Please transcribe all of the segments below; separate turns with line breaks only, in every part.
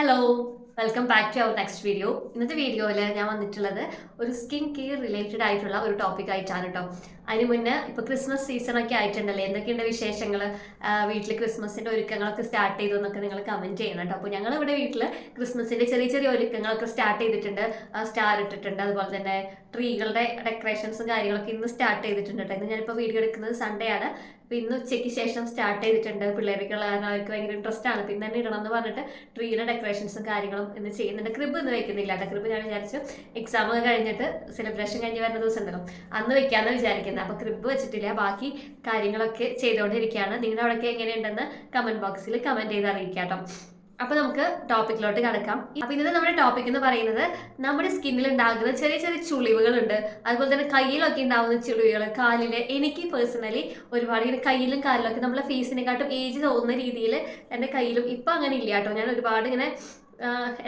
Hello welcome back to our next video ഇന്നത്തെ വീഡിയോയിൽ ഞാൻ വന്നിട്ടുള്ളത് ഒരു സ്കിൻ കെയർ റിലേറ്റഡ് ആയിട്ടുള്ള ഒരു ടോപ്പിക് ആയിട്ടാണ് കേട്ടോ അതിന് മുന്നേ ഇപ്പോൾ ക്രിസ്മസ് സീസൺ ഒക്കെ ആയിട്ടുണ്ടല്ലേ? എന്തൊക്കെയുണ്ട് വിശേഷങ്ങൾ വീട്ടിൽ ക്രിസ്മസിന്റെ ഒരുക്കങ്ങളൊക്കെ സ്റ്റാർട്ട് ചെയ്തു എന്നൊക്കെ നിങ്ങൾ കമന്റ് ചെയ്യണം കേട്ടോ അപ്പോൾ ഞങ്ങൾ ഇവിടെ വീട്ടിൽ ക്രിസ്മസിന്റെ ചെറിയ ചെറിയ ഒരുക്കങ്ങളൊക്കെ സ്റ്റാർട്ട് ചെയ്തിട്ടുണ്ട്. സ്റ്റാർ ഇട്ടിട്ടുണ്ട്. അതുപോലെ തന്നെ ട്രീകളുടെ ഡെക്കറേഷൻസും കാര്യങ്ങളൊക്കെ ഇന്ന് സ്റ്റാർട്ട് ചെയ്തിട്ടുണ്ട് കേട്ടോ. ഇന്ന് ഞാനിപ്പോൾ വീഡിയോ എടുക്കുന്നത് സൺഡേ ആണ്. അപ്പോൾ ഇന്ന് ഉച്ചയ്ക്ക് ശേഷം സ്റ്റാർട്ട് ചെയ്തിട്ടുണ്ട്. പിള്ളേർക്കുള്ള കാരണം അവർക്ക് ഭയങ്കര ഇൻട്രസ്റ്റ് ആണ്. പിന്നെ തന്നെ ഇടണം എന്ന് പറഞ്ഞിട്ട് ട്രീയുടെ ഡെക്കറേഷൻസും കാര്യങ്ങളും ഇന്ന് ചെയ്യുന്നുണ്ട്. ക്രിബ് ഇന്ന് വെക്കുന്നില്ല കേട്ടോ. ക്രിബ് ഞാൻ വിചാരിച്ചു എക്സാം ഒക്കെ കഴിഞ്ഞിട്ട് സെലിബ്രേഷൻ കഴിഞ്ഞ് വരുന്ന ദിവസം ഉണ്ടല്ലോ. അന്ന് വെക്കാമെന്ന് വിചാരിക്കുന്നത് അപ്പോൾ ക്രിബ് വെച്ചിട്ടില്ല. ബാക്കി കാര്യങ്ങളൊക്കെ ചെയ്തുകൊണ്ടിരിക്കുകയാണ് നിങ്ങളുടെ അവിടെയൊക്കെ എങ്ങനെയുണ്ടെന്ന് കമന്റ് ബോക്സിൽ കമന്റ് ചെയ്ത് അറിയിക്കാം കേട്ടോ അപ്പൊ നമുക്ക് ടോപ്പിക്കിലോട്ട് കിടക്കാം. അപ്പൊ ഇന്നത്തെ നമ്മുടെ ടോപ്പിക് എന്ന് പറയുന്നത് നമ്മുടെ സ്കിന്നിൽ ഉണ്ടാകുന്ന ചെറിയ ചെറിയ ചുളിവുകളുണ്ട്. അതുപോലെ തന്നെ കയ്യിലൊക്കെ ഉണ്ടാകുന്ന ചുളിവുകൾ കാലിൽ. എനിക്ക് പേഴ്സണലി ഒരുപാട് ഇങ്ങനെ കയ്യിലും കാലിലൊക്കെ നമ്മളെ ഫേസിനെക്കാട്ടും ഏജ് തോന്നുന്ന രീതിയിൽ എന്റെ കയ്യിലും ഇപ്പൊ അങ്ങനെ ഇല്ല കേട്ടോ. ഞാൻ ഒരുപാട് ഇങ്ങനെ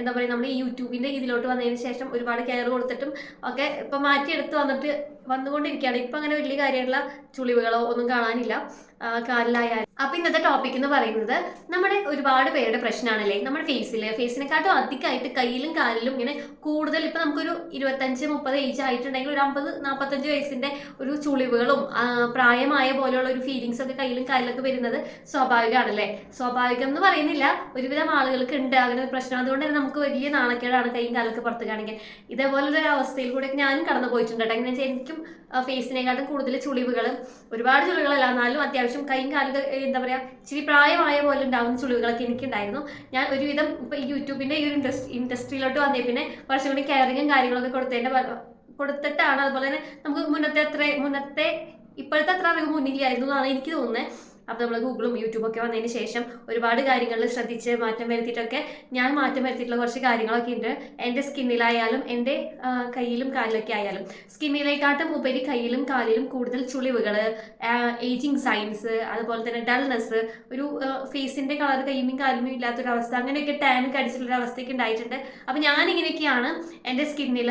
എന്താ പറയുക നമ്മുടെ ഈ യൂട്യൂബിന്റെ ഇതിലോട്ട് വന്നതിന് ശേഷം ഒരുപാട് കെയർ കൊടുത്തിട്ടും ഒക്കെ ഇപ്പൊ മാറ്റിയെടുത്ത് വന്നിട്ട് വന്നുകൊണ്ടിരിക്കുകയാണ്. ഇപ്പൊ അങ്ങനെ വലിയ കാര്യമുള്ള ചുളിവുകളോ ഒന്നും കാണാനില്ല. കാലിലായാലും അപ്പൊ ഇന്നത്തെ ടോപ്പിക് എന്ന് പറയുന്നത് നമ്മുടെ ഒരുപാട് പേരുടെ പ്രശ്നമാണല്ലേ നമ്മുടെ ഫേസിൽ ഫേസിനെക്കാട്ടും അധികമായിട്ട് കയ്യിലും കാലിലും ഇങ്ങനെ കൂടുതൽ ഇപ്പൊ നമുക്കൊരു ഇരുപത്തഞ്ച് മുപ്പത് ഏജ് ആയിട്ടുണ്ടെങ്കിൽ ഒരു അമ്പത് നാൽപ്പത്തഞ്ച് വയസ്സിന്റെ ഒരു ചുളിവുകളും പ്രായമായ പോലെയുള്ള ഒരു ഫീലിങ്സ് ഒക്കെ കയ്യിലും കാലിലൊക്കെ വരുന്നത് സ്വാഭാവികമാണല്ലേ? സ്വാഭാവികം എന്ന് പറയുന്നില്ല. ഒരുവിധം ആളുകൾക്ക് ഉണ്ട്. അങ്ങനെ ഒരു പ്രശ്നം. അതുകൊണ്ട് തന്നെ നമുക്ക് വലിയ നാണക്കേടാണ് കൈയും കാലൊക്കെ പുറത്ത് കാണിക്കാൻ. ഇതേപോലൊരു അവസ്ഥയിൽ കൂടെ ഞാനും കടന്നു പോയിട്ടുണ്ട് കേട്ടോ. എങ്ങനെ എനിക്കും ഫേസിനെക്കാട്ടും കൂടുതൽ ചുളിവുകൾ ഒരുപാട് ചുളിവുകളല്ല. എന്നാലും അത്യാവശ്യം കൈയും കാലൊക്കെ എന്താ പറയാ ഇച്ചിരി പ്രായമായ പോലെ ഉണ്ടാവുന്ന ചുളിവുകളൊക്കെ എനിക്കുണ്ടായിരുന്നു. ഞാൻ ഒരുവിധം ഇപ്പൊ ഈ യൂട്യൂബിന്റെ ഈ ഒരു ഇൻഡസ്ട്രി ഇൻഡസ്ട്രിയിലോട്ട് വന്നേ പിന്നെ കുറച്ചും കൂടി കെയറിങ്ങും കാര്യങ്ങളൊക്കെ കൊടുത്തതിന്റെ ഫല- കൊടുത്തിട്ടാണ്. അതുപോലെ തന്നെ നമുക്ക് മുന്നത്തെ അത്ര മുന്നത്തെ ഇപ്പോഴത്തെ അത്ര അറിവ് മുന്നിലായിരുന്നു എന്നാണ് എനിക്ക് തോന്നുന്നത് അപ്പോൾ നമ്മൾ ഗൂഗിളും യൂട്യൂബും ഒക്കെ വന്നതിന് ശേഷം ഒരുപാട് കാര്യങ്ങളിൽ ശ്രദ്ധിച്ച് മാറ്റം വരുത്തിയിട്ടൊക്കെ ഞാൻ മാറ്റം വരുത്തിയിട്ടുള്ള കുറച്ച് കാര്യങ്ങളൊക്കെ ഉണ്ട് എന്റെ സ്കിന്നിലായാലും എന്റെ കയ്യിലും കാലിലൊക്കെ ആയാലും. സ്കിന്നിലേക്കാട്ടും ഉപരി കയ്യിലും കാലിലും കൂടുതൽ ചുളിവുകൾ ഏജിങ് സൈൻസ് അതുപോലെ തന്നെ ഡൾനെസ് ഒരു ഫേസിന്റെ കളർ കയ്യിലും കാലിലും ഇല്ലാത്തൊരവസ്ഥ അങ്ങനെയൊക്കെ ടാൻ കടിച്ചിട്ടുള്ള അവസ്ഥയൊക്കെ ഉണ്ടായിട്ടുണ്ട് അപ്പോൾ ഞാനിങ്ങനെയൊക്കെയാണ് എന്റെ സ്കിന്നിൽ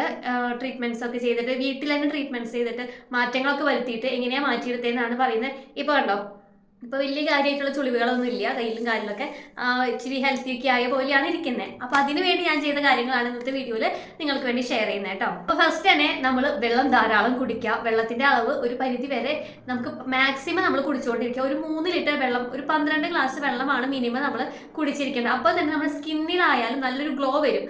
ട്രീറ്റ്മെന്റ്സ് ഒക്കെ ചെയ്തിട്ട് വീട്ടിൽ തന്നെ ട്രീറ്റ്മെന്റ്സ് ചെയ്തിട്ട് മാറ്റങ്ങളൊക്കെ വരുത്തിയിട്ട് എങ്ങനെയാണ് മാറ്റിയെടുത്തതെന്നാണ് പറയുന്നത്. ഇപ്പോൾ കണ്ടോ? ഇപ്പൊ വലിയ കാര്യമായിട്ടുള്ള ചുളിവുകളൊന്നും ഇല്ല കയ്യിലും കാലിലൊക്കെ ഇച്ചിരി ഹെൽത്തി ഒക്കെ ആയ പോലെയാണ് ഇരിക്കുന്നത് അപ്പൊ അതിനു വേണ്ടി ഞാൻ ചെയ്ത കാര്യങ്ങളാണ് ഇന്നത്തെ വീഡിയോയിൽ നിങ്ങൾക്ക് വേണ്ടി ഷെയർ ചെയ്യുന്നത് കേട്ടോ അപ്പൊ ഫസ്റ്റ് തന്നെ നമ്മൾ വെള്ളം ധാരാളം കുടിക്കുക. വെള്ളത്തിന്റെ അളവ് ഒരു പരിധി വരെ നമുക്ക് മാക്സിമം നമ്മൾ കുടിച്ചുകൊണ്ടിരിക്കുക. ഒരു മൂന്ന് ലിറ്റർ വെള്ളം ഒരു പന്ത്രണ്ട് ഗ്ലാസ് വെള്ളമാണ് മിനിമം നമ്മൾ കുടിച്ചിരിക്കേണ്ടത്. അപ്പോൾ തന്നെ നമ്മുടെ സ്കിന്നിലായാലും നല്ലൊരു ഗ്ലോ വരും.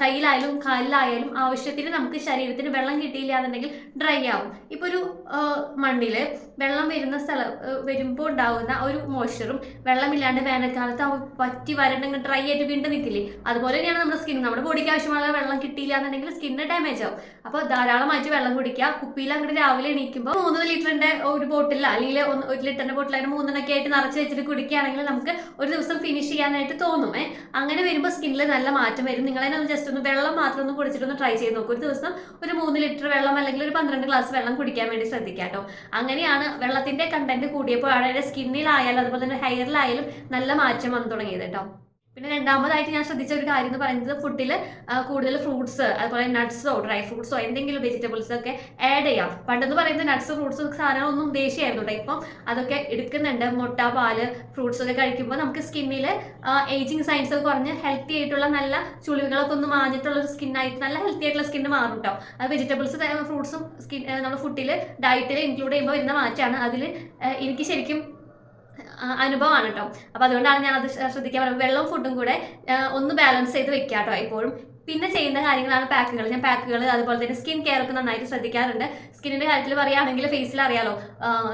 കയ്യിലായാലും കാലിലായാലും ആവശ്യത്തിന് നമുക്ക് ശരീരത്തിന് വെള്ളം കിട്ടിയില്ല എന്നുണ്ടെങ്കിൽ ഡ്രൈ ആവും. ഇപ്പോൾ ഒരു മണ്ണിൽ വെള്ളം വരുന്ന സ്ഥലം വരുമ്പോൾ ഉണ്ടാകുന്ന ആ ഒരു മോയ്സ്ചറും വെള്ളമില്ലാണ്ട് വേനൽക്കാലത്ത് പറ്റി വരണ്ടെങ്കിൽ ഡ്രൈ ആയിട്ട് വീണ്ടും നിൽക്കില്ലേ അതുപോലെ തന്നെയാണ് നമ്മുടെ സ്കിൻ നമ്മുടെ ബോഡിക്ക് ആവശ്യമായ വെള്ളം കിട്ടിയില്ല എന്നുണ്ടെങ്കിൽ സ്കിന്നിന് ഡാമേജ് ആവും. അപ്പോൾ ധാരാളമായിട്ട് വെള്ളം കുടിക്കുക. കുപ്പിയിൽ അങ്ങോട്ട് രാവിലെ എണീക്കുമ്പോൾ മൂന്ന് ലിറ്ററിന്റെ ഒരു ബോട്ടിൽ അല്ലെങ്കിൽ ഒരു ലിറ്ററിന്റെ ബോട്ടിൽ അതിന് മൂന്നെണ്ണൊക്കെ ആയിട്ട് നിറച്ച് വെച്ചിട്ട് കുടിക്കുകയാണെങ്കിൽ നമുക്ക് ഒരു ദിവസം ഫിനിഷ് ചെയ്യാനായിട്ട് തോന്നും. അങ്ങനെ വരുമ്പോൾ സ്കിന്നിൽ നല്ല മാറ്റം വരും. നിങ്ങൾ ഒന്ന് ജസ്റ്റ് ഒന്ന് വെള്ളം മാത്രം ഒന്ന് കുടിച്ചിട്ടൊന്ന് ട്രൈ ചെയ്ത് നോക്കും. ഒരു ദിവസം ഒരു മൂന്ന് ലിറ്റർ വെള്ളം അല്ലെങ്കിൽ ഒരു പന്ത്രണ്ട് ഗ്ലാസ് വെള്ളം കുടിക്കാൻ വേണ്ടി ശ്രദ്ധിക്കാം കേട്ടോ അങ്ങനെയാണ് വെള്ളത്തിന്റെ കണ്ടന്റ് കൂടിയപ്പോഴാണ് എന്റെ സ്കിന്നിലായാലും അതുപോലെ തന്നെ ഹെയറിലായാലും നല്ല മാറ്റം വന്നു തുടങ്ങിയത് കേട്ടോ. പിന്നെ രണ്ടാമതായിട്ട് ഞാൻ ശ്രദ്ധിച്ച ഒരു കാര്യം എന്ന് പറയുന്നത് ഫുഡിൽ കൂടുതൽ ഫ്രൂട്ട്സ് അതുപോലെ നട്ട്സോ ഡ്രൈ ഫ്രൂട്ട്സോ എന്തെങ്കിലും വെജിറ്റബിൾസ് ഒക്കെ ആഡ് ചെയ്യാം. പണ്ടെന്ന് പറയുന്നത് നട്ട്സ് ഫ്രൂട്ട്സ് സാധനങ്ങളൊന്നും ദേഷ്യമായിരുന്നു കേട്ടോ. ഇപ്പം അതൊക്കെ എടുക്കുന്നുണ്ട്. മുട്ട പാൽ ഫ്രൂട്ട്സ് ഒക്കെ കഴിക്കുമ്പോൾ നമുക്ക് സ്കിന്നിൽ ഏജിങ് സയൻസ് ഒക്കെ കുറഞ്ഞ് ഹെൽത്തി ആയിട്ടുള്ള നല്ല ചുളിവുകളൊക്കെ ഒന്ന് മാഞ്ഞിട്ടുള്ള ഒരു സ്കിന്നായിട്ട് നല്ല ഹെൽത്തി ആയിട്ടുള്ള സ്കിന്ന് മാറും കേട്ടോ. അത് വെജിറ്റബിൾസ് ഫ്രൂട്ട്സും സ്കിൻ നമ്മുടെ ഫുഡിൽ ഡയറ്റിൽ ഇൻക്ലൂഡ് ചെയ്യുമ്പോൾ വരുന്ന മാറ്റമാണ്. അതിൽ എനിക്ക് ശരിക്കും അനുഭവമാണ് കേട്ടോ അപ്പോൾ അതുകൊണ്ടാണ് ഞാൻ അത് ശ്രദ്ധിക്കാൻ പറയുന്നത് വെള്ളവും ഫുഡും കൂടെ ഒന്ന് ബാലൻസ് ചെയ്ത് വെക്കാം കേട്ടോ എപ്പോഴും. പിന്നെ ചെയ്യുന്ന കാര്യങ്ങളാണ് പാക്കുകൾ. ഞാൻ പാക്കുകൾ അതുപോലെ തന്നെ സ്കിൻ കെയർ ഒക്കെ നന്നായിട്ട് ശ്രദ്ധിക്കാറുണ്ട്. സ്കിന്നിന്റെ കാര്യത്തിൽ പറയുകയാണെങ്കിൽ ഫേസിൽ അറിയാലോ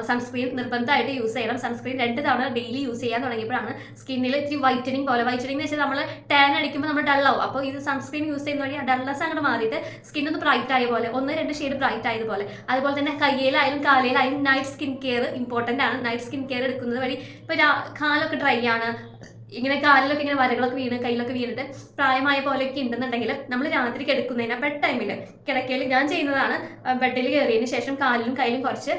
സൺസ്ക്രീൻ നിർബന്ധമായിട്ട് യൂസ് ചെയ്യണം. സൺസ്ക്രീൻ രണ്ട് തവണ ഡെയിലി യൂസ് ചെയ്യാൻ തുടങ്ങിയപ്പോഴാണ് സ്കിന്നിൽ ഇത്തിരി വൈറ്റനിങ് പോലെ. വൈറ്റനിങ് എന്ന് വെച്ചാൽ നമ്മൾ ടാൻ അടിക്കുമ്പോൾ നമ്മൾ ഡള്ളാവും അപ്പോൾ ഇത് സൺസ്ക്രീൻ യൂസ് ചെയ്യുന്ന വഴി ഡൾനെസ് അങ്ങോട്ട് മാറിയിട്ട് സ്കിൻ ഒന്ന് ബ്രൈറ്റ് ആയ പോലെ ഒന്ന് രണ്ട് ഷെയ്ഡ് ബ്രൈറ്റ് ആയതുപോലെ അതുപോലെ തന്നെ കയ്യിലായാലും കാലയിലായാലും നൈറ്റ് സ്കിൻ കെയർ ഇമ്പോർട്ടന്റ് ആണ്. നൈറ്റ് സ്കിൻ കെയർ എടുക്കുന്നത് വഴി ഇപ്പോൾ കാലൊക്കെ ഡ്രൈ ആണ്. ഇങ്ങനെ കാലിലൊക്കെ ഇങ്ങനെ വരകളൊക്കെ വീണ് കയ്യിലൊക്കെ വീണിട്ട് പ്രായമായ പോലെയൊക്കെ ഉണ്ടെന്നുണ്ടെങ്കിൽ നമ്മൾ രാത്രി കിടക്കുന്നതിന് ബെഡ് ടൈമിൽ കിടക്കയിൽ ഞാൻ ചെയ്യുന്നതാണ് ബെഡിൽ കയറിയതിന് ശേഷം കാലിലും കയ്യിലും കുറച്ച്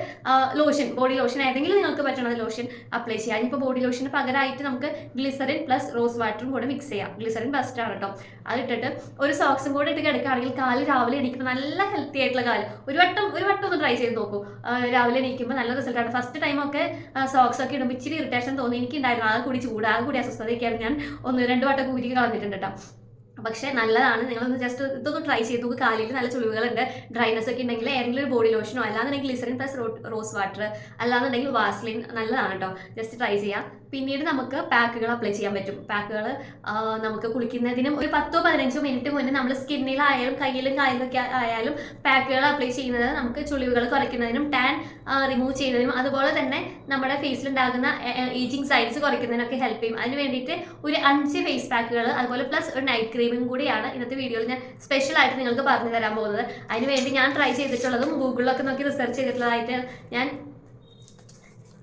ലോഷൻ ബോഡി ലോഷൻ ഏതെങ്കിലും നിങ്ങൾക്ക് പറ്റണത് ലോഷൻ അപ്ലൈ ചെയ്യാം. ഇനിയിപ്പോൾ ബോഡി ലോഷന് പകരമായിട്ട് നമുക്ക് ഗ്ലിസറിൻ പ്ലസ് റോസ് വാട്ടറും കൂടെ മിക്സ് ചെയ്യാം. ഗ്ലിസറിൻ ബെസ്റ്റ് ആണ് കേട്ടോ അതിട്ടിട്ട് ഒരു സോക്സും കൂടെ ഇട്ട് കിടക്കുകയാണെങ്കിൽ കാൽ രാവിലെ എണീക്കുമ്പോൾ നല്ല ഹെൽത്തി ആയിട്ടുള്ള കാൽ. ഒരു വട്ടം ഒരു വട്ടം ഒന്ന് ട്രൈ ചെയ്ത് നോക്കൂ. രാവിലെ എണീക്കുമ്പോൾ നല്ല റിസൾട്ടാണ് ഫസ്റ്റ് ടൈമൊക്കെ സോക്സ് ഒക്കെ ഇടുമ്പോൾ ഇച്ചിരി ഇറിറ്റേഷൻ തോന്നി. എനിക്കുണ്ടായിരുന്നു. ആകെ കൂടി ചൂട് ആകെ കൂടി അസ്വസ്ഥതയൊക്കെയാണ് ഞാൻ ഒന്ന് രണ്ട് വട്ടം കൂരി കളഞ്ഞിട്ടുണ്ട് കേട്ടോ. പക്ഷേ നല്ലതാണ്. നിങ്ങളൊന്ന് ജസ്റ്റ് ഇതൊന്ന് ട്രൈ ചെയ്ത് നോക്ക്. കാലിൽ നല്ല ചുളിവുകളുണ്ട്. ഡ്രൈനസ് ഒക്കെ ഉണ്ടെങ്കിൽ ഏതെങ്കിലും ഒരു ബോഡി ലോഷനോ അല്ലാന്നുണ്ടെങ്കിൽ ഗ്ലിസറിൻ പ്ലസ് റോസ് വാട്ടർ അല്ലാന്നുണ്ടെങ്കിൽ വാസ്ലിൻ നല്ലതാണ് കേട്ടോ. ജസ്റ്റ് ട്രൈ ചെയ്യാം. പിന്നീട് നമുക്ക് പാക്കുകൾ അപ്ലൈ ചെയ്യാൻ പറ്റും. പാക്കുകൾ നമുക്ക് കുളിക്കുന്നതിനും ഒരു പത്തോ പതിനഞ്ചോ മിനിറ്റ് മുന്നേ നമ്മൾ സ്കിന്നിലായാലും കയ്യിലും കാലിലൊക്കെ ആയാലും പാക്കുകൾ അപ്ലൈ ചെയ്യുന്നത് നമുക്ക് ചുളിവുകൾ കുറയ്ക്കുന്നതിനും ടാൻ റിമൂവ് ചെയ്യുന്നതിനും അതുപോലെ തന്നെ നമ്മുടെ ഫേസിലുണ്ടാകുന്ന ഏജിങ് സൈൻസ് കുറയ്ക്കുന്നതിനൊക്കെ ഹെൽപ്പ് ചെയ്യും. അതിന് വേണ്ടിയിട്ട് ഒരു അഞ്ച് ഫേസ് പാക്കുകൾ അതുപോലെ പ്ലസ് ഒരു നൈറ്റ് ക്രീമും കൂടിയാണ് ഇന്നത്തെ വീഡിയോയിൽ ഞാൻ സ്പെഷ്യൽ ആയിട്ട് നിങ്ങൾക്ക് പറഞ്ഞു തരാൻ പോകുന്നത്. അതിനുവേണ്ടി ഞാൻ ട്രൈ ചെയ്തിട്ടുള്ളതും ഗൂഗിളിലൊക്കെ നോക്കി റിസർച്ച് ചെയ്തിട്ടുള്ളതായിട്ട് ഞാൻ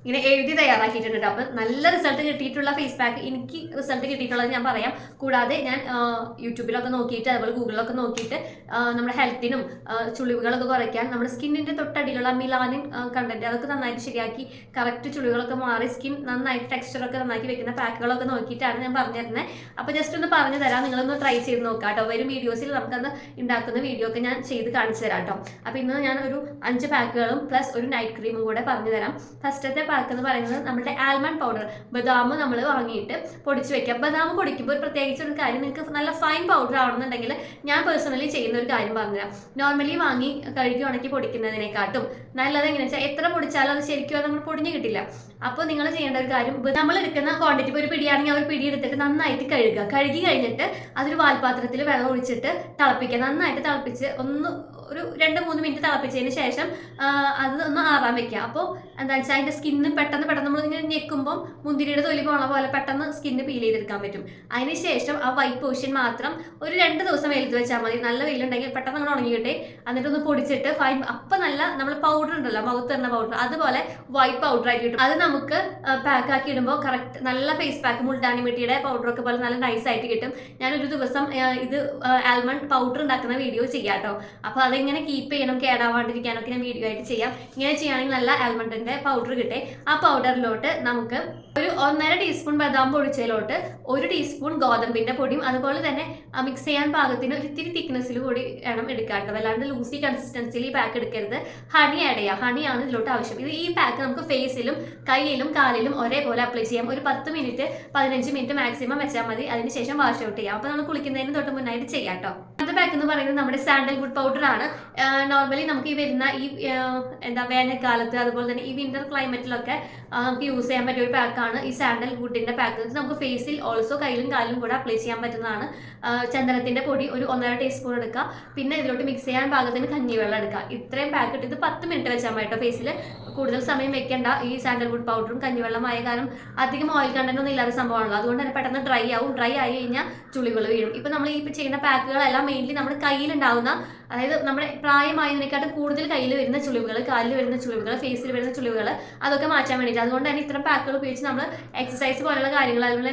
ഇങ്ങനെ എഴുതി തയ്യാറാക്കിയിട്ടുണ്ട് അപ്പം നല്ല റിസൾട്ട് കിട്ടിയിട്ടുള്ള ഫേസ് പാക്ക് എനിക്ക് റിസൾട്ട് കിട്ടിയിട്ടുള്ളത് ഞാൻ പറയാം. കൂടാതെ ഞാൻ യൂട്യൂബിലൊക്കെ നോക്കിയിട്ട് അതുപോലെ ഗൂഗിളിലൊക്കെ നോക്കിയിട്ട് നമ്മുടെ ഹെൽത്തിനും ചുളിവുകളൊക്കെ കുറയ്ക്കാൻ നമ്മുടെ സ്കിന്നിന്റെ തൊട്ടടിയിലുള്ള മിലാനിൻ കണ്ടന്റ് അതൊക്കെ നന്നായിട്ട് ശരിയാക്കി കറക്റ്റ് ചുളിവുകളൊക്കെ മാറി സ്കിൻ നന്നായിട്ട് ടെക്സ്ചറൊക്കെ നന്നാക്കി വെക്കുന്ന പാക്കുകളൊക്കെ നോക്കിയിട്ടാണ് ഞാൻ പറഞ്ഞു തരുന്നത് അപ്പോൾ ജസ്റ്റ് ഒന്ന് പറഞ്ഞു തരാം. നിങ്ങളൊന്ന് ട്രൈ ചെയ്ത് നോക്കാം കേട്ടോ. വരും വീഡിയോസിൽ നമുക്കത് ഉണ്ടാക്കുന്ന വീഡിയോ ഒക്കെ ഞാൻ ചെയ്ത് കാണിച്ചു തരാം കേട്ടോ. അപ്പോൾ ഇന്ന് ഞാൻ ഒരു അഞ്ച് പാക്കുകളും പ്ലസ് ഒരു നൈറ്റ് ക്രീമും കൂടെ പറഞ്ഞു തരാം. ഫസ്റ്റത്തെ പാക്ക് എന്ന് പറയുന്നത് നമ്മുടെ ആൽമണ്ട് പൗഡർ ബദാം നമ്മൾ വാങ്ങിയിട്ട് പൊടിച്ച് വെക്കാം. ബദാം പൊടിക്കുമ്പോൾ ഒരു പ്രത്യേകിച്ച് ഒരു കാര്യം നിങ്ങൾക്ക് നല്ല ഫൈൻ പൗഡർ ആവണമെന്നുണ്ടെങ്കിൽ ഞാൻ പേഴ്സണലി ചെയ്യുന്ന ഒരു കാര്യം പറഞ്ഞുതരാം. നോർമലി വാങ്ങി കഴുകി ഉണക്കി പൊടിക്കുന്നതിനെക്കാട്ടും നല്ലത് എങ്ങനെയാ വെച്ചാൽ എത്ര പൊടിച്ചാലും അത് ശരിക്കും നമ്മൾ പൊടിഞ്ഞു കിട്ടില്ല. അപ്പോൾ നിങ്ങൾ ചെയ്യേണ്ട ഒരു കാര്യം നമ്മൾ എടുക്കുന്ന ക്വാണ്ടിറ്റി ഒരു പിടിയാണെങ്കിൽ ആ ഒരു പിടി എടുത്തിട്ട് നന്നായിട്ട് കഴുകുക. കഴുകി കഴിഞ്ഞിട്ട് അതൊരു വാൽപാത്രത്തിൽ വെള്ളം ഒഴിച്ചിട്ട് തിളപ്പിക്കുക. നന്നായിട്ട് തിളപ്പിച്ച് ഒന്ന് ഒരു രണ്ട് മൂന്ന് മിനിറ്റ് തിളപ്പിച്ചതിന് ശേഷം അത് ഒന്ന് ആറാൻ വെക്കുക. അപ്പോൾ എന്താ വെച്ചാൽ അതിന്റെ സ്കിന്ന് പെട്ടെന്ന് പെട്ടെന്ന് നമ്മൾ ഇങ്ങനെ ഞെക്കുമ്പോൾ മുന്തിരിയുടെ തൊലി പോണ പോലെ പെട്ടെന്ന് സ്കിന്ന് പീൽ ചെയ്തെടുക്കാൻ പറ്റും. അതിന് ശേഷം ആ വൈറ്റ് പോഷൻ മാത്രം ഒരു രണ്ട് ദിവസം വെയിലത്ത് വെച്ചാൽ മതി. നല്ല വെയിലുണ്ടെങ്കിൽ പെട്ടെന്ന് അങ്ങനെ ഉണങ്ങിയിട്ട് എന്നിട്ട് ഒന്ന് പൊടിച്ചിട്ട് ഫൈൻ അപ്പം നല്ല നമ്മൾ പൗഡർ ഉണ്ടല്ലോ മൗത്ത് തരുന്ന പൗഡർ അതുപോലെ വൈറ്റ് പൗഡർ ആയിട്ട് കിട്ടും അത് നമുക്ക് പാക്ക് ആക്കി ഇടുമ്പോൾ കറക്റ്റ് നല്ല ഫേസ് പാക്ക് മുൾട്ടാനി മിട്ടിയുടെ പൗഡർ ഒക്കെ പോലെ നല്ല നൈസ് ആയിട്ട് കിട്ടും. ഞാൻ ഒരു ദിവസം ഇത് ആൽമണ്ട് പൗഡർ ഉണ്ടാക്കുന്ന വീഡിയോ ചെയ്യാം കേട്ടോ അപ്പോൾ അതെങ്ങനെ കീപ്പ് ചെയ്യണം കേടാവാണ്ടിരിക്കാനൊക്കെ ഞാൻ വീഡിയോ ആയിട്ട് ചെയ്യാം. ഇങ്ങനെ ചെയ്യുകയാണെങ്കിൽ നല്ല ആൽമണ്ടിന്റെ പൗഡർ കിട്ടേ. ആ പൗഡറിലോട്ട് നമുക്ക് ഒരു ഒന്നര ടീസ്പൂൺ ബദാം പൊടിച്ചതിലോട്ട് ഒരു ടീസ്പൂൺ ഗോതമ്പിന്റെ പൊടിയും അതുപോലെ തന്നെ മിക്സ് ചെയ്യാൻ പാകത്തിന് ഒരു ഇത്തിരി തിക്നെസ്സിൽ കൂടി വേണം എടുക്കാറുണ്ട് അല്ലാണ്ട് ലൂസി കൺസിസ്റ്റൻസിയിൽ ഈ പാക്ക് എടുക്കരുത്. ഹണി ആഡ് ചെയ്യാം. ഹണിയാണ് ഇതിലോട്ട് ആവശ്യം. ഇത് ഈ പാക്ക് നമുക്ക് ഫേസിലും കയ്യിലും കാലിലും ഒരേപോലെ അപ്ലൈ ചെയ്യാം. ഒരു പത്ത് മിനിറ്റ് പതിനഞ്ച് മിനിറ്റ് മാക്സിമം വെച്ചാൽ മതി. അതിനുശേഷം വാഷ് ഔട്ട് ചെയ്യാം. അപ്പോൾ നമ്മൾ കുളിക്കുന്നതിന് തൊട്ട് മുന്നായിട്ട് ചെയ്യാം കേട്ടോ. പാക്ക് എന്ന് പറയുന്നത് നമ്മുടെ സാൻഡൽവുഡ് പൗഡർ ആണ്. നോർമലി നമുക്ക് ഈ വരുന്ന ഈ എന്താ വേനൽക്കാലത്ത് അതുപോലെ തന്നെ ഈ വിന്റർ ക്ലൈമറ്റിലൊക്കെ നമുക്ക് യൂസ് ചെയ്യാൻ പറ്റിയ ഒരു പാക്കാണ് ഈ സാൻഡൽ വുഡിന്റെ പാക്ക് നമുക്ക് ഫേസിൽ ഓൾസോ കയ്യിലും കാലിലും കൂടെ അപ്ലൈ ചെയ്യാൻ പറ്റുന്നതാണ്. ചന്ദനത്തിന്റെ പൊടി ഒരു ഒന്നര ടീസ്പൂൺ എടുക്കുക. പിന്നെ ഇതിലോട്ട് മിക്സ് ചെയ്യാൻ പാകത്തിന് കഞ്ഞിവെള്ളം എടുക്കുക. ഇത്രയും പാക്കറ്റ് ഇത് പത്ത് മിനിറ്റ് വെച്ചാൽ മതി കേട്ടോ ഫേസിൽ കൂടുതൽ സമയം വെക്കേണ്ട. ഈ സാൻഡൽവുഡ് പൗഡറും കഞ്ഞിവെള്ളമായ കാരണം അധികം ഓയിൽ കണ്ടന്റ് ഒന്നും ഇല്ലാത്ത സംഭവമാണല്ലോ. അതുകൊണ്ട് തന്നെ പെട്ടെന്ന് ഡ്രൈ ആവും. ഡ്രൈ ആയി കഴിഞ്ഞാൽ ചുളികൾ വീഴും. ഇപ്പൊ നമ്മൾ ഈ ചെയ്യുന്ന പാക്കുകളെല്ലാം മെയിൻലി നമ്മുടെ കയ്യിലുണ്ടാവുന്ന അതായത് നമ്മുടെ പ്രായമായതിനെക്കാട്ടും കൂടുതൽ കയ്യിൽ വരുന്ന ചുളിവുകൾ കാലിൽ വരുന്ന ചുളിവുകൾ ഫേസിൽ വരുന്ന ചുളിവുകൾ അതൊക്കെ മാറ്റാൻ വേണ്ടിയിട്ട്. അതുകൊണ്ട് തന്നെ ഇത്തരം പാക്കുകൾ ഉപയോഗിച്ച് നമ്മൾ എക്സസൈസ് പോലുള്ള കാര്യങ്ങൾ അതുപോലെ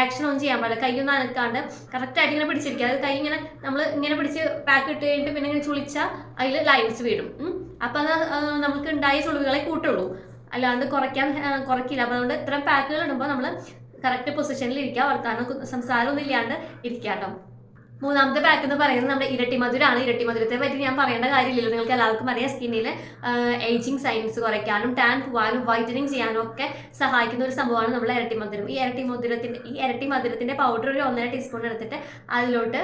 ആക്ഷൻ ഒന്നും ചെയ്യാൻ പാടില്ല. കൈയൊന്നും അനക്കാണ്ട് കറക്റ്റായിട്ട് ഇങ്ങനെ പിടിച്ചിരിക്കുക. അത് കൈ ഇങ്ങനെ നമ്മൾ ഇങ്ങനെ പിടിച്ച് പാക്ക് ഇട്ട് കഴിഞ്ഞിട്ട് പിന്നെ ഇങ്ങനെ ചുളിച്ചാൽ അതിൽ ലൈൻസ് ഉം. അപ്പോൾ അത് നമുക്ക് ഉണ്ടായ ചുളിവുകളെ കൂട്ടുള്ളൂ. അല്ലാണ്ട് കുറയ്ക്കാൻ കുറയ്ക്കില്ല. അപ്പോൾ അതുകൊണ്ട് ഇത്തരം പാക്കുകൾ ഇടുമ്പോൾ നമ്മൾ കറക്റ്റ് പൊസിഷനിൽ ഇരിക്കുക. വർത്താനം സംസാരമൊന്നും ഇല്ലാണ്ട് ഇരിക്കുക കേട്ടോ മൂന്നാമത്തെ പാക്ക് എന്ന് പറയുന്നത് നമ്മുടെ ഇരട്ടി മധുരമാണ് ഇരട്ടി മധുരത്തെ പറ്റി ഞാൻ പറയേണ്ട കാര്യമില്ലല്ലോ. നിങ്ങൾക്ക് എല്ലാവർക്കും അറിയാം. സ്കിന്നിൽ ഏജിങ് സൈൻസ് കുറയ്ക്കാനും ടാൻ പോവാനും വൈറ്റനിങ് ചെയ്യാനും ഒക്കെ സഹായിക്കുന്ന ഒരു സംഭവമാണ് നമ്മുടെ ഇരട്ടി മധുരം. ഈ ഇരട്ടി മധുരത്തിന്റെ ഈ ഇരട്ടി മധുരത്തിന്റെ പൗഡർ ഒരു ഒന്നര ടീസ്പൂൺ എടുത്തിട്ട് അതിലോട്ട്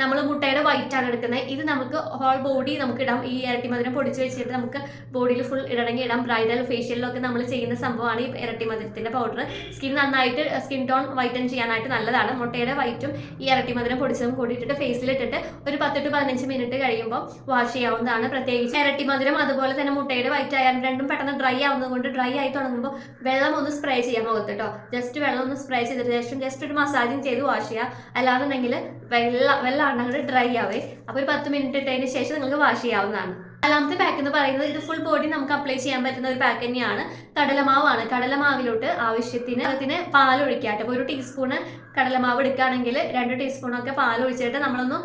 നമ്മൾ മുട്ടയുടെ വൈറ്റ് ആണ് എടുക്കുന്നത്. ഇത് നമുക്ക് ഹോൾ ബോഡി നമുക്ക് ഇടാം. ഈ ഇരട്ടി മധുരം പൊടിച്ച് വെച്ചിട്ട് നമുക്ക് ബോഡിയിൽ ഫുൾ ഇടണമെങ്കിൽ ഇടാം. ബ്രൈഡൽ ഫേഷ്യലിലൊക്കെ നമ്മൾ ചെയ്യുന്ന സംഭവമാണ് ഈ ഇരട്ടി മധുരത്തിന്റെ പൗഡർ സ്കിൻ നന്നായിട്ട് സ്കിൻ ടോൺ വൈറ്റൻ ചെയ്യാനായിട്ട് നല്ലതാണ്. മുട്ടയുടെ വൈറ്റും ഈ ഇരട്ടി മധുരം പൊടിച്ചതും ഫേസിൽ ഇട്ടിട്ട് ഒരു പത്ത് ടു പതിനഞ്ച് മിനിറ്റ് കഴിയുമ്പോൾ വാഷ് ചെയ്യാവുന്നതാണ് പ്രത്യേകിച്ച്. ഇരട്ടി മധുരം അതുപോലെ തന്നെ മുട്ടയുടെ വൈറ്റ് ആയാലും രണ്ടും പെട്ടെന്ന് ഡ്രൈ ആവുന്നത് കൊണ്ട് ഡ്രൈ ആയി തുടങ്ങുമ്പോൾ വെള്ളം ഒന്ന് സ്പ്രേ ചെയ്യാൻ മുഖത്ത് ജസ്റ്റ് വെള്ളം ഒന്ന് സ്പ്രേ ചെയ്തിട്ട് ശേഷം ജസ്റ്റ് ഒരു മസാജിങ് ചെയ്ത് വാഷ് ചെയ്യുക. അല്ലാന്നുണ്ടെങ്കിൽ വെള്ള വെള്ളം ഉണ്ടെങ്കിൽ ഡ്രൈ ആവേ. അപ്പോൾ ഒരു പത്ത് മിനിറ്റ് ഇട്ടതിന് ശേഷം നിങ്ങൾക്ക് വാഷ് ചെയ്യാവുന്നതാണ്. നാലാമത്തെ പാക്ക് എന്ന് പറയുന്നത് ഇത് ഫുൾ ബോഡി നമുക്ക് അപ്ലൈ ചെയ്യാൻ പറ്റുന്ന ഒരു പാക്ക് തന്നെയാണ്. കടലമാവാണ്. കടലമാവിലോട്ട് ആവശ്യത്തിന് അതിന് പാൽ ഒഴിക്കാട്ടെ അപ്പോൾ ഒരു ടീസ്പൂണ് കടലമാവ് എടുക്കുകയാണെങ്കിൽ രണ്ട് ടീസ്പൂണൊക്കെ പാൽ ഒഴിച്ചിട്ട് നമ്മളൊന്ന്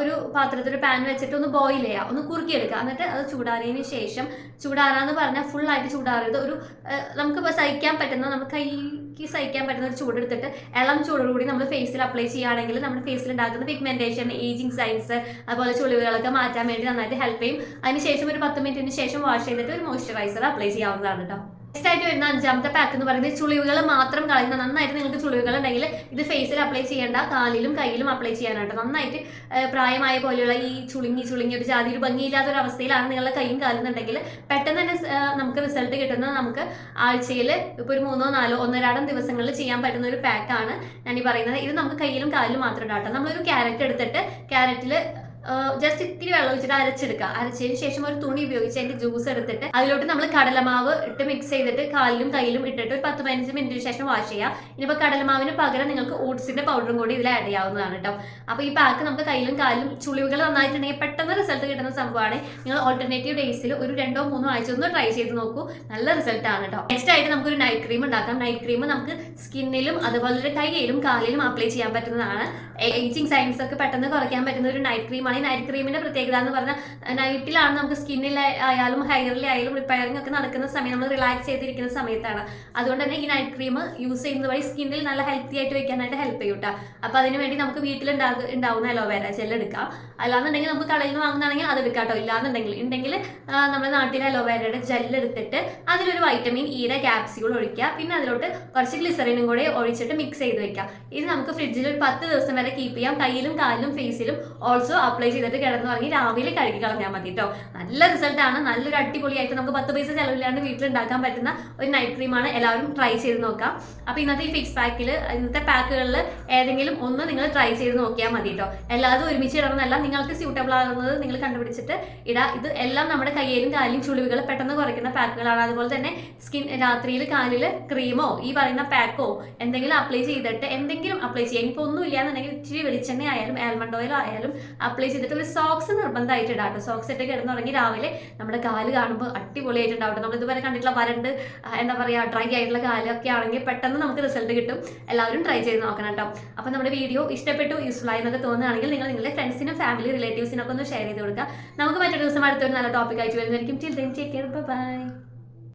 ഒരു പാത്രത്തിൽ ഒരു പാൻ വെച്ചിട്ട് ഒന്ന് ബോയിൽ ചെയ്യുക. ഒന്ന് കുറുക്കി എടുക്കുക എന്നിട്ട് അത് ചൂടാറിയതിന് ശേഷം ചൂടാറാന്ന് പറഞ്ഞാൽ ഫുൾ ആയിട്ട് ചൂടാറരുത്. ഒരു നമുക്ക് സഹിക്കാൻ പറ്റുന്ന നമുക്ക് കൈക്ക് സഹിക്കാൻ പറ്റുന്ന ഒരു ചൂടെടുത്തിട്ട് ഇളം ചൂടോടുകൂടി നമ്മൾ ഫേസിൽ അപ്ലൈ ചെയ്യുകയാണെങ്കിൽ നമ്മുടെ ഫേസിൽ ഉണ്ടാക്കുന്ന പിഗ്മെന്റേഷൻ ഏജിങ് സൈൻസ് അതുപോലെ ചുളിവുകളൊക്കെ മാറ്റാൻ വേണ്ടി നന്നായിട്ട് ഹെൽപ്പ് ചെയ്യും. അതിനുശേഷം ഒരു പത്ത് മിനിറ്റിന് ശേഷം വാഷ് ചെയ്തിട്ട് ഒരു മോയ്സ്ചറൈസർ അപ്ലൈ ചെയ്യാവുന്നതാണ് കേട്ടോ നെക്സ്റ്റ് ആയിട്ട് വരുന്ന അഞ്ചാമത്തെ പാക്ക് എന്ന് പറയുന്നത് ചുളിവുകൾ മാത്രം കളയുന്ന നന്നായിട്ട് നിങ്ങൾക്ക് ചുളിവുകൾ ഉണ്ടെങ്കിൽ ഇത് ഫേസിൽ അപ്ലൈ ചെയ്യേണ്ട കാലിലും കയ്യിലും അപ്ലൈ ചെയ്യാനായിട്ട് നന്നായിട്ട് പ്രായമായ പോലെയുള്ള ഈ ചുളുങ്ങി ചുളുങ്ങി ഒരു ജാതി ഒരു ഭംഗിയില്ലാത്ത ഒരു അവസ്ഥയിലാണ് നിങ്ങളുടെ കൈയും കാലുന്നുണ്ടെങ്കിൽ പെട്ടെന്ന് തന്നെ നമുക്ക് റിസൾട്ട് കിട്ടുന്നത് നമുക്ക് ആഴ്ചയിൽ ഇപ്പോൾ ഒരു മൂന്നോ നാലോ ഒന്നോ രണ്ടോ ദിവസങ്ങളിൽ ചെയ്യാൻ പറ്റുന്ന ഒരു പാക്കാണ് ഞാൻ ഈ പറയുന്നത്. ഇത് നമുക്ക് കയ്യിലും കാലിലും മാത്രം ഇടാട്ടോ നമ്മളൊരു ക്യാരറ്റ് എടുത്തിട്ട് ക്യാരറ്റിൽ ജസ്റ്റ് ഇത്തിരി വെള്ളം ഒഴിച്ചിട്ട് അരച്ചെടുക്കുക അരച്ചതിന് ശേഷം ഒരു തുണി ഉപയോഗിച്ച് അതിന്റെ ജ്യൂസ് എടുത്തിട്ട് അതിലോട്ട് നമ്മൾ കടലമാവ് ഇട്ട് മിക്സ് ചെയ്തിട്ട് കാലിലും കയ്യിലും ഇട്ടിട്ട് ഒരു പത്ത് പതിനഞ്ച് മിനിറ്റിന് ശേഷം വാഷ് ചെയ്യുക ഇനിയിപ്പോൾ കടലമാവിന് പകരം നിങ്ങൾക്ക് ഓട്സിന്റെ പൗഡറും കൂടി ഇതിൽ ആഡ് ചെയ്യാവുന്നതാണ് കേട്ടോ അപ്പോൾ ഈ പാക്ക് നമുക്ക് കയ്യിലും കാലിലും ചുളിവുകൾ നന്നായിട്ടുണ്ടെങ്കിൽ പെട്ടെന്ന് റിസൾട്ട് കിട്ടുന്ന സംഭവമാണ്. നിങ്ങൾ ഓൾട്ടർനേറ്റീവ് ഡേയ്സിൽ ഒരു രണ്ടോ മൂന്നോ ആഴ്ച ഒന്ന് ട്രൈ ചെയ്ത് നോക്കൂ. നല്ല റിസൾട്ട് ആണ് കേട്ടോ നെക്സ്റ്റ് ആയിട്ട് നമുക്കൊരു നൈറ്റ് ക്രീം ഉണ്ടാക്കാം. നൈറ്റ് ക്രീം നമുക്ക് സ്കിന്നിലും അതുപോലെ കൈയിലും കാലിലും അപ്ലൈ ചെയ്യാൻ പറ്റുന്നതാണ്. ഏജിങ് സയൻസ് ഒക്കെ പെട്ടെന്ന് കുറയ്ക്കാൻ പറ്റുന്ന ഒരു നൈറ്റ് ക്രീമാണ് ഈ നൈറ്റ് ക്രീമിന്റെ പ്രത്യേകത എന്ന് പറഞ്ഞാൽ നൈറ്റിലാണ് നമുക്ക് സ്കിന്നിൽ ആയാലും ഹെയറിൽ ആയാലും റിപ്പയറിംഗ് ഒക്കെ നടക്കുന്ന സമയം നമ്മൾ റിലാക്സ് ചെയ്തിരിക്കുന്ന സമയത്താണ്. അതുകൊണ്ട് തന്നെ ഈ നൈറ്റ് ക്രീം യൂസ് ചെയ്യുന്നത് വഴി സ്കിന്നിൽ നല്ല ഹെൽത്തി ആയിട്ട് വെക്കാനായിട്ട് ഹെൽപ്പ് ചെയ്യും കേട്ടോ അപ്പോൾ അതിന് വേണ്ടി നമുക്ക് വീട്ടിൽ ഉണ്ടാവുന്ന അലോവേര ജെൽ എടുക്കാം. അല്ലാന്നുണ്ടെങ്കിൽ നമുക്ക് കടയിൽ നിന്ന് വാങ്ങുന്നതാണെങ്കിൽ അത് എടുക്കാം ഇല്ലാന്നുണ്ടെങ്കിൽ ഉണ്ടെങ്കിൽ നമ്മുടെ നാട്ടിലെ അലോവേരയുടെ ജെൽ എടുത്തിട്ട് അതിലൊരു വൈറ്റമിൻ ഇയുടെ ക്യാപ്സ്യൂൾ ഒഴിക്കുക പിന്നെ അതിലോട്ട് കുറച്ച് ഗ്ലിസറിനും കൂടെ ഒഴിച്ചിട്ട് മിക്സ് ചെയ്ത് വെക്കാം. ഇത് നമുക്ക് ഫ്രിഡ്ജിൽ ഒരു പത്ത് ദിവസം വരെ കീപ്പ് ചെയ്യാം. കയ്യിലും കാലിലും ഫേസിലും ഓൾസോ അപ്ലൈ ചെയ്തിട്ട് കിടന്നു തുടങ്ങി രാവിലെ കഴുകി കളഞ്ഞാൽ മതി കേട്ടോ നല്ല റിസൾട്ടാണ് നല്ലൊരു അടിപൊളിയായിട്ട് നമുക്ക് പത്ത് പൈസ ചെലവില്ലാണ്ട് വീട്ടിൽ ഉണ്ടാക്കാൻ പറ്റുന്ന ഒരു നൈറ്റ് ക്രീമാണ് എല്ലാവരും ട്രൈ ചെയ്ത് നോക്കാം. അപ്പോൾ ഇന്നത്തെ ഈ ഫിക്സ് പാക്കിൽ ഇന്നത്തെ പാക്കുകളിൽ ഏതെങ്കിലും ഒന്ന് നിങ്ങൾ ട്രൈ ചെയ്ത് നോക്കിയാൽ മതി കേട്ടോ എല്ലാതും ഒരുമിച്ച് ഇടണമെന്നല്ല നിങ്ങൾക്ക് സ്യൂട്ടബിൾ ആകുന്നത് നിങ്ങൾ കണ്ടുപിടിച്ചിട്ട് ഇടാം. ഇത് എല്ലാം നമ്മുടെ കയ്യിലും കാലിലും ചുളിവുകൾ പെട്ടെന്ന് കുറയ്ക്കുന്ന പാക്കുകളാണ് അതുപോലെ തന്നെ സ്കിൻ രാത്രിയിൽ കാലിൽ ക്രീമോ ഈ പറയുന്ന പാക്കോ എന്തെങ്കിലും അപ്ലൈ ചെയ്തിട്ട് എന്തെങ്കിലും അപ്ലൈ ചെയ്യാം. ഇപ്പോൾ ഒന്നും ഇല്ലാന്നുണ്ടെങ്കിൽ ഇച്ചിരി വെളിച്ചെണ്ണ ആയാലും ആൽമണ്ട് ഓയിൽ ആയാലും അപ്ലൈ ചെയ്തിട്ട് ഒരു സോക്സ് നിർബന്ധമായിട്ട് ഇടാം കേട്ടോ സോക്സ് ഇട്ട് കിടന്നുറങ്ങി രാവിലെ നമ്മുടെ കാൽ കാണുമ്പോൾ അടിപൊളിയായിട്ടുണ്ടാവും നമ്മൾ ഇതുവരെ കണ്ടിട്ടുള്ള വരണ്ട് എന്താ പറയുക ഡ്രൈ ആയിട്ടുള്ള കാലൊക്കെ ആണെങ്കിൽ പെട്ടെന്ന് നമുക്ക് റിസൾട്ട് കിട്ടും. എല്ലാവരും ട്രൈ ചെയ്ത് നോക്കണം കേട്ടോ. അപ്പോൾ നമ്മുടെ വീഡിയോ ഇഷ്ടപ്പെട്ടു യൂസ്ഫുൾ ആയി എന്നൊക്കെ തോന്നുകയാണെങ്കിൽ നിങ്ങൾ നിങ്ങളുടെ ഫ്രണ്ട്സിനും ഫാമിലി റിലേറ്റീവ്സിനൊക്കെ ഒന്ന് ഷെയർ ചെയ്ത് കൊടുക്കുക. നമുക്ക് മറ്റൊരു ദിവസം അടുത്തൊരു നല്ല ടോപ്പിക് ആയിട്ട് വരുന്നതായിരിക്കും. ചിൽ ടേക്ക് കെയർ ബൈ